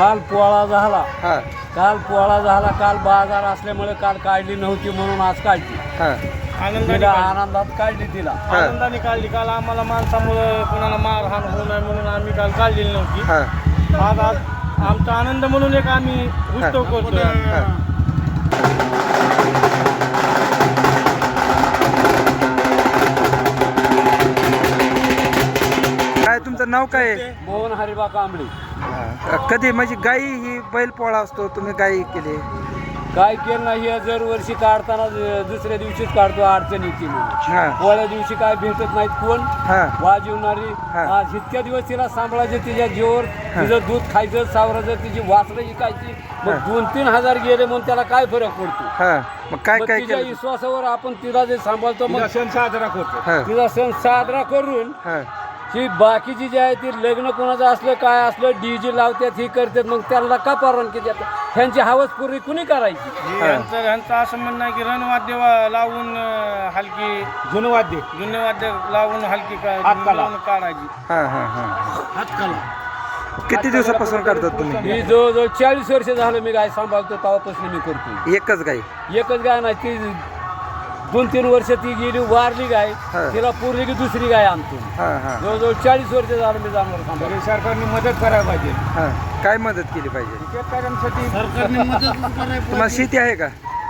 पोळा झाला. हा. काल पोळा झाला काल बाजार असल्यामुळे काल काढली नव्हती म्हणून आज काढली. हा. आनंदाने तिला काढली. आनंदात काढली तिला. हा. आनंदाने काढली. काल आम्हाला माणसामुळं कोणाला मारहाण होऊ नये म्हणून आम्ही काल काढलेली नव्हती. हा. आज आज आमचा आनंद म्हणून एक आम्ही उत्सव करतोय. हा. काय तुमचं नाव काय? आहे मोहन हरिबा कांबळे. कधी म्हणजे गाई ही बैल पोळा असतो तुम्ही गाई केली? काय केलं नाही हे दर वर्षी काढताना ज- दुसऱ्या दिवशीच काढतो अडचण येते म्हणून. हा. पोळ्या दिवशी काय भेटत नाहीत कोण? हा. वाजवणारी. हा. आज इतक्या दिवस तिला सांभाळायचं तिच्या जीवर तिचं दूध खायचं सावरायचं तिची वासरं विकायची. मग. दोन तीन हजार गेले म्हणून त्याला काय फरक पडतो? हा. मग काय मग काय तिच्या केलं? विश्वासावर आपण तिला जे सांभाळतो मग सण साजरा करतो. हा. तिचा सण साजरा करून हा. ही बाकीची जी आहे ती लग्न कोणाचं असलं काय असलं डीजे लावतात ही करतात मग त्यांना का परवानगी देतात? ह्यांची हवस पूर्वी कुणी करायची? यांचं असं म्हणणं आहे की रणवाद्य वा- लावून अं, हलकी जुनं वाद्य जुने वाद्य लावून हलकी का- हातकला. लावून काढायची. हा हा हा. किती दिवसापासून करतात तुम्ही? मी जवळजवळ चाळीस वर्ष झालं मी गाय सांभाळतो तेव्हापासून मी करतो एकच गाई एकच गाय नाही ती दोन तीन वर्ष ती गेली वारली गाय. हा. तिला पुरली की दुसरी गाय आणतो. हा हा. जवळजवळ चाळीस वर्ष झालं मी जनावर सांभाळतो. सरकारने मदत करायला पाहिजे. हा. काय मदत केली पाहिजे? शेतकऱ्यांसाठी सरकारने मदत तुम्हाला शेती आहे का?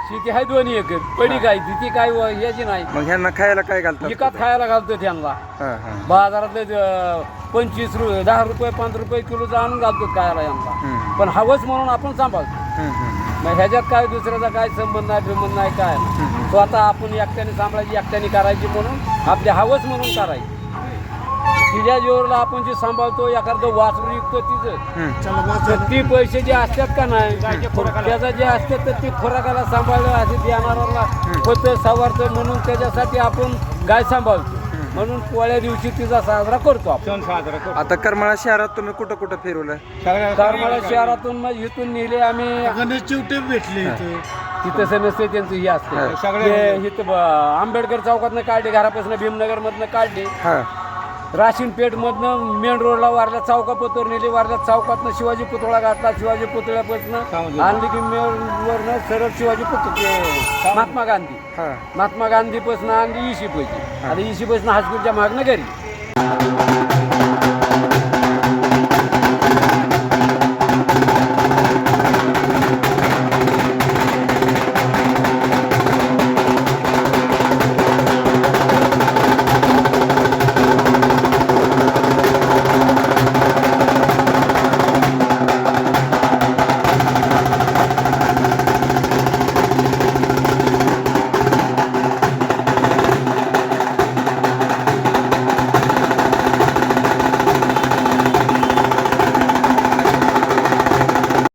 शेती आहे दोन्ही एकर पडी गाय ती ती काय व- याची नाही. मग ह्यांना खायला काय घालतात? विकत खायला घालतो त्यांना. हा हा. बाजारातले पंचवीस रु दहा रुपये पाच रुपये किलोचं आणून घालतो खायला यांना. हम्म. पण हवंच म्हणून आपण सांभाळतो. हम्म, हम्म. मग ह्याच्यात काय दुसऱ्याचा काय संबंध नाही बिंबंध नाही काय स्वतः आपण एकट्याने सांभाळायची एकट्याने करायची म्हणून आपल्या हवंच म्हणून करायची. तिच्या जोरला आपण जे सांभाळतो एखादं वासरू विकतो तिचं. तर ती पैसे जे असतात का नाही त्याचा जे असतात तर ती खोराकाला सांभाळलं असे देणाऱ्याला होतं सावरतं म्हणून त्याच्यासाठी आपण गाय सांभाळतो. म्हणून पोळ्या दिवशी तिचा साजरा करतो आपण. सण साजरा करतो. आता करमाळा शहरात तुम्ही कुठं कुठं फिरवलं करमाळा शहरातून मग इथून नेले आम्ही गणेश चिवटे भेटले इथे. तिथं समजते त्यांचं हे असते. हा. सगळे- इथं आंबेडकर चौकातनं काढले घरापासून भीमनगरमधनं काढले. हा. राशीन पेठमधनं मेन रोडला वारल्या चौकापतोर नेले वारल्या चौकातनं शिवाजी पुतळा घातला. शिवाजी पुतळ्यापासून. आणली की मेन वरनं सरळ शिवाजी पुतळे. महात्मा गांधी. हा. महात्मा गांधीपासून आणली इशी पैकी आता इशी पासून हायस्कूलच्या मागणं घरी.